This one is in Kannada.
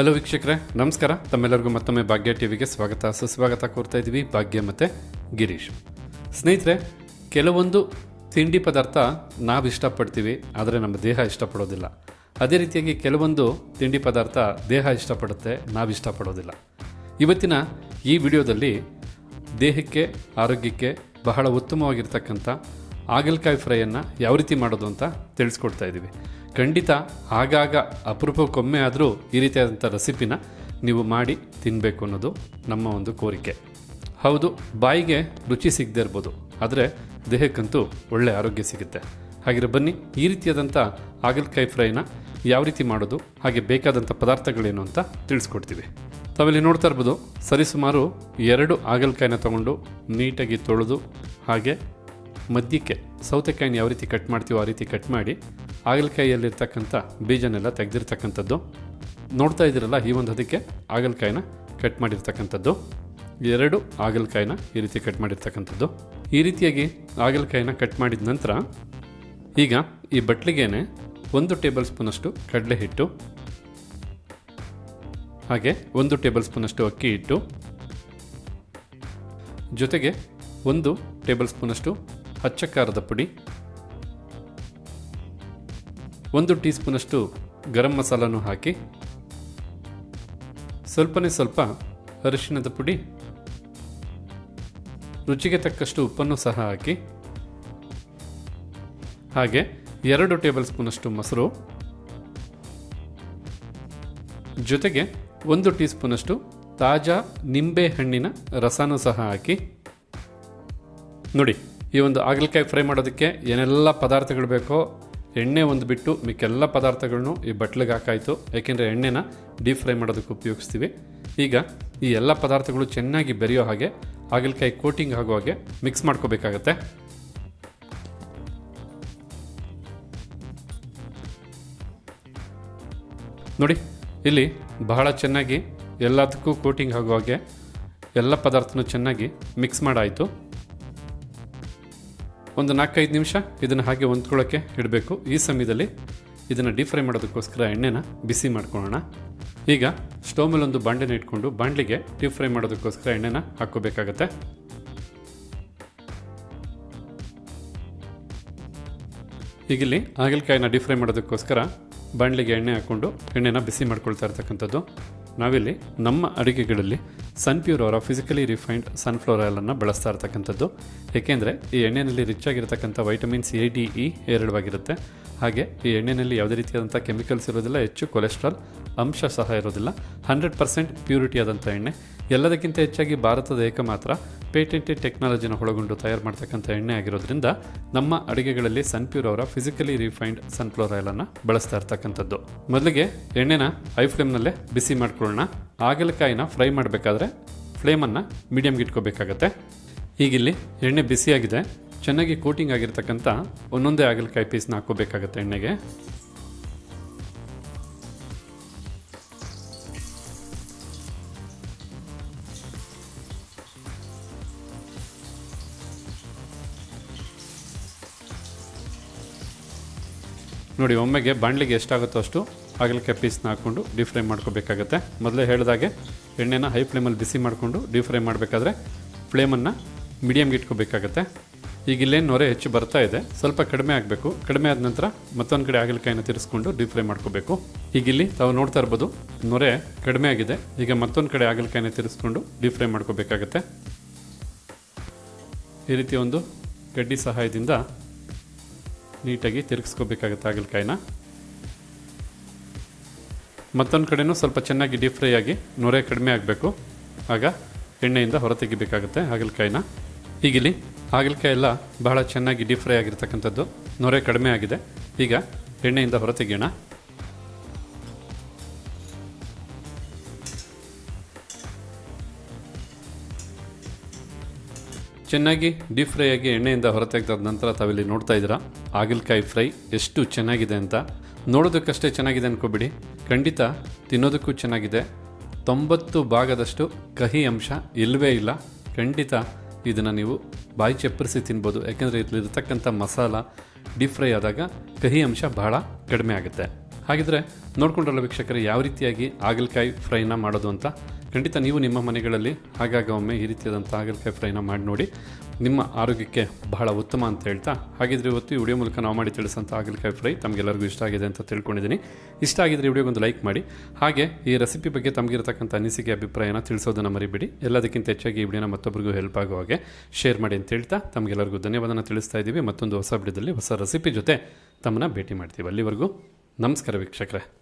ಹಲೋ ವೀಕ್ಷಕರೇ, ನಮಸ್ಕಾರ. ತಮ್ಮೆಲ್ಲರಿಗೂ ಮತ್ತೊಮ್ಮೆ ಭಾಗ್ಯ ಟಿವಿಗೆ ಸ್ವಾಗತ. ಸುಸ್ವಾಗತ ಕೋರ್ತಾ ಇದ್ದೀವಿ ಭಾಗ್ಯ ಮತ್ತು ಗಿರೀಶ್. ಸ್ನೇಹಿತರೆ, ಕೆಲವೊಂದು ತಿಂಡಿ ಪದಾರ್ಥ ನಾವು ಇಷ್ಟಪಡ್ತೀವಿ, ಆದರೆ ನಮ್ಮ ದೇಹ ಇಷ್ಟಪಡೋದಿಲ್ಲ. ಅದೇ ರೀತಿಯಾಗಿ ಕೆಲವೊಂದು ತಿಂಡಿ ಪದಾರ್ಥ ದೇಹ ಇಷ್ಟಪಡುತ್ತೆ, ನಾವು ಇಷ್ಟಪಡೋದಿಲ್ಲ. ಇವತ್ತಿನ ಈ ವಿಡಿಯೋದಲ್ಲಿ ದೇಹಕ್ಕೆ, ಆರೋಗ್ಯಕ್ಕೆ ಬಹಳ ಉತ್ತಮವಾಗಿರ್ತಕ್ಕಂಥ ಹಾಗಲಕಾಯಿ ಫ್ರೈಯನ್ನು ಯಾವ ರೀತಿ ಮಾಡೋದು ಅಂತ ತಿಳಿಸ್ಕೊಡ್ತಾ ಇದ್ದೀವಿ. ಖಂಡಿತ ಆಗಾಗ ಅಪರೂಪಕ್ಕೊಮ್ಮೆ ಆದರೂ ಈ ರೀತಿಯಾದಂಥ ರೆಸಿಪಿನ ನೀವು ಮಾಡಿ ತಿನ್ನಬೇಕು ಅನ್ನೋದು ನಮ್ಮ ಒಂದು ಕೋರಿಕೆ. ಹೌದು, ಬಾಯಿಗೆ ರುಚಿ ಸಿಗದೇ ಇರ್ಬೋದು, ಆದರೆ ದೇಹಕ್ಕಂತೂ ಒಳ್ಳೆಯ ಆರೋಗ್ಯ ಸಿಗುತ್ತೆ. ಹಾಗಿರೋ ಬನ್ನಿ, ಈ ರೀತಿಯಾದಂಥ ಹಾಗಲಕಾಯಿ ಫ್ರೈನ ಯಾವ ರೀತಿ ಮಾಡೋದು, ಹಾಗೆ ಬೇಕಾದಂಥ ಪದಾರ್ಥಗಳೇನು ಅಂತ ತಿಳಿಸ್ಕೊಡ್ತೀವಿ. ತಾವಿಲ್ಲಿ ನೋಡ್ತಾ ಇರ್ಬೋದು, ಸರಿಸುಮಾರು ಎರಡು ಹಾಗಲಕಾಯಿನ ತೊಗೊಂಡು ನೀಟಾಗಿ ತೊಳೆದು, ಹಾಗೆ ಮಧ್ಯಕ್ಕೆ ಸೌತೆಕಾಯಿನ ಯಾವ ರೀತಿ ಕಟ್ ಮಾಡ್ತೀವೋ ಆ ರೀತಿ ಕಟ್ ಮಾಡಿ ಹಾಗಲಕಾಯಿಯಲ್ಲಿರ್ತಕ್ಕಂಥ ಬೀಜನೆಲ್ಲ ತೆಗೆದಿರ್ತಕ್ಕಂಥದ್ದು. ನೋಡ್ತಾ ಇದ್ದೀರಲ್ಲ ಈ ಒಂದು ಅದಕ್ಕೆ ಹಾಗಲಕಾಯಿನ ಕಟ್ ಮಾಡಿರ್ತಕ್ಕಂಥದ್ದು. ಎರಡು ಹಾಗಲಕಾಯಿನ ಈ ರೀತಿ ಕಟ್ ಮಾಡಿರ್ತಕ್ಕಂಥದ್ದು. ಈ ರೀತಿಯಾಗಿ ಹಾಗಲಕಾಯಿನ ಕಟ್ ಮಾಡಿದ ನಂತರ ಈಗ ಈ ಬಟ್ಲಿಗೆನೆ ಒಂದು ಟೇಬಲ್ ಸ್ಪೂನಷ್ಟು ಕಡಲೆ ಹಿಟ್ಟು, ಹಾಗೆ ಒಂದು ಟೇಬಲ್ ಸ್ಪೂನಷ್ಟು ಅಕ್ಕಿ ಹಿಟ್ಟು, ಜೊತೆಗೆ ಒಂದು ಟೇಬಲ್ ಸ್ಪೂನಷ್ಟು ಅಚ್ಚ ಖಾರದ ಪುಡಿ ಒಂದು ಟೀ ಸ್ಪೂನಷ್ಟು ಗರಂ ಮಸಾಲನೂ ಹಾಕಿ ಸ್ವಲ್ಪನೇ ಸ್ವಲ್ಪ ಅರಿಶಿಣದ ಪುಡಿ, ರುಚಿಗೆ ತಕ್ಕಷ್ಟು ಉಪ್ಪನ್ನು ಸಹ ಹಾಕಿ, ಹಾಗೆ ಎರಡು ಟೇಬಲ್ ಸ್ಪೂನಷ್ಟು ಮೊಸರು, ಜೊತೆಗೆ ಒಂದು ಟೀ ಸ್ಪೂನಷ್ಟು ತಾಜಾ ನಿಂಬೆ ಹಣ್ಣಿನ ರಸನೂ ಸಹ ಹಾಕಿ. ನೋಡಿ, ಈ ಒಂದು ಹಾಗಲಕಾಯಿ ಫ್ರೈ ಮಾಡೋದಕ್ಕೆ ಏನೆಲ್ಲ ಪದಾರ್ಥಗಳು ಬೇಕೋ ಎಣ್ಣೆ ಒಂದು ಬಿಟ್ಟು ಮಿಕ್ಕೆಲ್ಲ ಪದಾರ್ಥಗಳನ್ನು ಈ ಬಟ್ಲಿಗೆ ಹಾಕಾಯಿತು. ಏಕೆಂದರೆ ಎಣ್ಣೆನ ಡೀಪ್ ಫ್ರೈ ಮಾಡೋದಕ್ಕೆ ಉಪಯೋಗಿಸ್ತೀವಿ. ಈಗ ಈ ಎಲ್ಲ ಪದಾರ್ಥಗಳು ಚೆನ್ನಾಗಿ ಬೆರೆಯೋ ಹಾಗೆ ಹಾಗಲಕಾಯಿ ಕೋಟಿಂಗ್ ಆಗೋ ಹಾಗೆ ಮಿಕ್ಸ್ ಮಾಡ್ಕೋಬೇಕಾಗತ್ತೆ. ನೋಡಿ, ಇಲ್ಲಿ ಬಹಳ ಚೆನ್ನಾಗಿ ಎಲ್ಲದಕ್ಕೂ ಕೋಟಿಂಗ್ ಆಗೋ ಹಾಗೆ ಎಲ್ಲ ಪದಾರ್ಥನೂ ಚೆನ್ನಾಗಿ ಮಿಕ್ಸ್ ಮಾಡಾಯಿತು. ಒಂದು ನಾಲ್ಕೈದು ನಿಮಿಷ ಇದನ್ನು ಹಾಗೆ ಹೊಂದ್ಕೊಳ್ಳೋಕ್ಕೆ ಇಡಬೇಕು. ಈ ಸಮಯದಲ್ಲಿ ಇದನ್ನು ಡೀಪ್ ಫ್ರೈ ಮಾಡೋದಕ್ಕೋಸ್ಕರ ಎಣ್ಣೆನ ಬಿಸಿ ಮಾಡ್ಕೊಳ್ಳೋಣ. ಈಗ ಸ್ಟೋವ್ ಮೇಲೆ ಒಂದು ಬಾಂಡೆನ ಇಟ್ಕೊಂಡು ಬಾಂಡ್ಲಿಗೆ ಡೀಪ್ ಫ್ರೈ ಮಾಡೋದಕ್ಕೋಸ್ಕರ ಎಣ್ಣೆನ ಹಾಕ್ಕೋಬೇಕಾಗತ್ತೆ. ಈಗಿಲ್ಲಿ ಹಾಗಲಕಾಯಿನ ಡೀಪ್ ಫ್ರೈ ಮಾಡೋದಕ್ಕೋಸ್ಕರ ಬಾಣಲಿಗೆ ಎಣ್ಣೆ ಹಾಕ್ಕೊಂಡು ಎಣ್ಣೆನ ಬಿಸಿ ಮಾಡ್ಕೊಳ್ತಾ ಇರ್ತಕ್ಕಂಥದ್ದು. ನಾವಿಲ್ಲಿ ನಮ್ಮ ಅಡುಗೆಗಳಲ್ಲಿ ಸನ್ಪ್ಯೂರ್ ಅವರ ಫಿಸಿಕಲಿ ರಿಫೈನ್ಡ್ ಸನ್ಫ್ಲವರ್ ಆಯಿಲನ್ನು ಬಳಸ್ತಾ ಇರ್ತಕ್ಕಂಥದ್ದು. ಏಕೆಂದರೆ ಈ ಎಣ್ಣೆಯಲ್ಲಿ ರಿಚ್ ಆಗಿರತಕ್ಕಂಥ ವೈಟಮಿನ್ಸ್ ಎ, ಡಿ, ಇ ಹೇರಳವಾಗಿರುತ್ತೆ ಹಾಗೆ ಈ ಎಣ್ಣೆಯಲ್ಲಿ ಯಾವುದೇ ರೀತಿಯಾದಂಥ ಕೆಮಿಕಲ್ಸ್ ಇರೋದಿಲ್ಲ, ಹೆಚ್ಚು ಕೊಲೆಸ್ಟ್ರಾಲ್ ಅಂಶ ಸಹ ಇರೋದಿಲ್ಲ. ಹಂಡ್ರೆಡ್ ಪರ್ಸೆಂಟ್ ಪ್ಯೂರಿಟಿ ಆದಂಥ ಎಣ್ಣೆ. ಎಲ್ಲದಕ್ಕಿಂತ ಹೆಚ್ಚಾಗಿ ಭಾರತದ ಏಕಮಾತ್ರ ಪೇಟೆಂಟೆಡ್ ಟೆಕ್ನಾಲಜಿನ ಒಳಗೊಂಡು ತಯಾರು ಮಾಡ್ತಕ್ಕಂಥ ಎಣ್ಣೆ ಆಗಿರೋದ್ರಿಂದ ನಮ್ಮ ಅಡುಗೆಗಳಲ್ಲಿ ಸನ್ಪ್ಯೂರ್ ಅವರ ಫಿಸಿಕಲಿ ರಿಫೈನ್ಡ್ ಸನ್ಫ್ಲವರ್ ಆಯಿಲನ್ನು ಬಳಸ್ತಾ ಇರ್ತಕ್ಕಂಥದ್ದು. ಮೊದಲಿಗೆ ಎಣ್ಣೆನ ಹೈ ಫ್ಲೇಮ್ನಲ್ಲೇ ಬಿಸಿ ಮಾಡ್ಕೊಳ್ಳೋಣ. ಹಾಗಲಕಾಯಿನ ಫ್ರೈ ಮಾಡಬೇಕಾದ್ರೆ ಫ್ಲೇಮನ್ನು ಮೀಡಿಯಮ್ಗೆ ಇಟ್ಕೋಬೇಕಾಗತ್ತೆ. ಈಗಿಲ್ಲಿ ಎಣ್ಣೆ ಬಿಸಿಯಾಗಿದೆ. ಚೆನ್ನಾಗಿ ಕೋಟಿಂಗ್ ಆಗಿರ್ತಕ್ಕಂಥ ಒಂದೊಂದೇ ಹಾಗಲಕಾಯಿ ಪೀಸ್ನ ಹಾಕೋಬೇಕಾಗತ್ತೆ ಎಣ್ಣೆಗೆ. ನೋಡಿ, ಒಮ್ಮೆಗೆ ಬಾಣಲಿಗೆ ಎಷ್ಟಾಗುತ್ತೋ ಅಷ್ಟು ಹಾಗಲಕಾಯಿ ಪೀಸ್ನ ಹಾಕ್ಕೊಂಡು ಡೀಪ್ ಫ್ರೈ ಮಾಡ್ಕೋಬೇಕಾಗತ್ತೆ. ಮೊದಲೇ ಹೇಳಿದಾಗೆ ಎಣ್ಣೆನ ಹೈ ಫ್ಲೇಮಲ್ಲಿ ಬಿಸಿ ಮಾಡಿಕೊಂಡು ಡೀಪ್ ಫ್ರೈ ಮಾಡಬೇಕಾದ್ರೆ ಫ್ಲೇಮನ್ನು ಮೀಡಿಯಮ್ಗೆ ಇಟ್ಕೋಬೇಕಾಗತ್ತೆ. ಈಗ ಇಲ್ಲೇನು ನೊರೆ ಹೆಚ್ಚು ಬರ್ತಾ ಇದೆ. ಸ್ವಲ್ಪ ಕಡಿಮೆ ಆಗಬೇಕು. ಕಡಿಮೆ ಆದ ನಂತರ ಮತ್ತೊಂದು ಕಡೆ ಹಾಗಲಕಾಯಿನ ತಿರ್ಸ್ಕೊಂಡು ಡೀಪ್ ಫ್ರೈ ಮಾಡ್ಕೋಬೇಕು. ಈಗ ಇಲ್ಲಿ ತಾವು ನೋಡ್ತಾ ಇರ್ಬೋದು ನೊರೆ ಕಡಿಮೆ ಆಗಿದೆ. ಈಗ ಮತ್ತೊಂದು ಕಡೆ ಹಾಗಲಕಾಯಿನ ತಿರ್ಸ್ಕೊಂಡು ಡೀಪ್ ಫ್ರೈ ಮಾಡ್ಕೋಬೇಕಾಗತ್ತೆ. ಈ ರೀತಿ ಒಂದು ಗಡ್ಡಿ ಸಹಾಯದಿಂದ ನೀಟಾಗಿ ತಿರುಗಿಸ್ಕೋಬೇಕಾಗತ್ತೆ ಹಾಗಲಕಾಯಿನ. ಮತ್ತೊಂದು ಕಡೆನೂ ಸ್ವಲ್ಪ ಚೆನ್ನಾಗಿ ಡೀಪ್ ಫ್ರೈ ಆಗಿ ನೊರೆ ಕಡಿಮೆ ಆಗಬೇಕು. ಆಗ ಎಣ್ಣೆಯಿಂದ ಹೊರ ತೆಗಿಬೇಕಾಗುತ್ತೆ ಹಾಗಲಕಾಯಿನ ಹೀಗಿಲ್ಲಿ ಹಾಗಲಕಾಯಿ ಎಲ್ಲ ಬಹಳ ಚೆನ್ನಾಗಿ ಡೀಪ್ ಫ್ರೈ ಆಗಿರ್ತಕ್ಕಂಥದ್ದು. ನೊರೆ ಕಡಿಮೆ ಆಗಿದೆ. ಈಗ ಎಣ್ಣೆಯಿಂದ ಹೊರತೆಗೆಯೋಣ. ಚೆನ್ನಾಗಿ ಡೀಪ್ ಫ್ರೈ ಆಗಿ ಎಣ್ಣೆಯಿಂದ ಹೊರತೆಗೆದಾದ ನಂತರ ತಾವಿಲ್ಲಿ ನೋಡ್ತಾ ಇದ್ದೀರಾ, ಹಾಗಲಕಾಯಿ ಫ್ರೈ ಎಷ್ಟು ಚೆನ್ನಾಗಿದೆ ಅಂತ. ನೋಡೋದಕ್ಕಷ್ಟೇ ಚೆನ್ನಾಗಿದೆ ಅನ್ಕೋಬಿಡಿ. ಖಂಡಿತ ತಿನ್ನೋದಕ್ಕೂ ಚೆನ್ನಾಗಿದೆ. ತೊಂಬತ್ತು ಭಾಗದಷ್ಟು ಕಹಿ ಅಂಶ ಇಲ್ಲವೇ ಇಲ್ಲ. ಖಂಡಿತ ಇದನ್ನು ನೀವು ಬಾಯಿ ಚಪ್ಪರಿಸಿ ತಿನ್ಬೋದು. ಯಾಕೆಂದರೆ ಇಲ್ಲಿರ್ತಕ್ಕಂಥ ಮಸಾಲ ಡೀಪ್ ಫ್ರೈ ಆದಾಗ ಕಹಿ ಅಂಶ ಬಹಳ ಕಡಿಮೆ ಆಗುತ್ತೆ. ಹಾಗಿದ್ರೆ ನೋಡ್ಕೊಂಡ್ರಲ್ಲ ವೀಕ್ಷಕರೇ, ಯಾವ ರೀತಿಯಾಗಿ ಹಾಗಲಕಾಯಿ ಫ್ರೈನ ಮಾಡೋದು ಅಂತ? ಖಂಡಿತ ನೀವು ನಿಮ್ಮ ಮನೆಗಳಲ್ಲಿ ಆಗಾಗ ಒಮ್ಮೆ ಈ ರೀತಿಯಾದಂಥ ಹಾಗಲಕಾಯಿ ಫ್ರೈನ ಮಾಡಿ ನೋಡಿ. ನಿಮ್ಮ ಆರೋಗ್ಯಕ್ಕೆ ಬಹಳ ಉತ್ತಮ ಅಂತ ಹೇಳ್ತಾ, ಹಾಗಿದ್ರೆ ಇವತ್ತು ಈ ವಿಡಿಯೋ ಮೂಲಕ ನಾವು ಮಾಡಿ ತಿಳಿಸಂಥ ಹಾಗಲಕಾಯಿ ಫ್ರೈ ತಮಗೆಲ್ಲರಿಗೂ ಇಷ್ಟ ಆಗಿದೆ ಅಂತ ತಿಳ್ಕೊಂಡಿದ್ದೀನಿ. ಇಷ್ಟ ಆಗಿದ್ರೆ ವಿಡಿಯೋಗೊಂದು ಲೈಕ್ ಮಾಡಿ. ಹಾಗೆ ಈ ರೆಸಿಪಿ ಬಗ್ಗೆ ತಮಗಿರತಕ್ಕಂಥ ಅನಿಸಿಕೆ, ಅಭಿಪ್ರಾಯನ ತಿಳಿಸೋದನ್ನು ಮರಿಬೇಡಿ. ಎಲ್ಲದಕ್ಕಿಂತ ಹೆಚ್ಚಾಗಿ ಈ ವಿಡಿಯೋನ ಮತ್ತೊಬ್ಬರಿಗೂ ಹೆಲ್ಪ್ ಆಗೋ ಹಾಗೆ ಶೇರ್ ಮಾಡಿ ಅಂತ ಹೇಳ್ತಾ, ತಮಗೆಲ್ಲರಿಗೂ ಧನ್ಯವಾದನ ತಿಳಿಸ್ತಾ ಇದ್ದೀವಿ. ಮತ್ತೊಂದು ಹೊಸ ವಿಡಿಯೋದಲ್ಲಿ ಹೊಸ ರೆಸಿಪಿ ಜೊತೆ ತಮ್ಮನ್ನ ಭೇಟಿ ಮಾಡ್ತೀವಿ. ಅಲ್ಲಿವರೆಗೂ ನಮಸ್ಕಾರ ವೀಕ್ಷಕರೇ.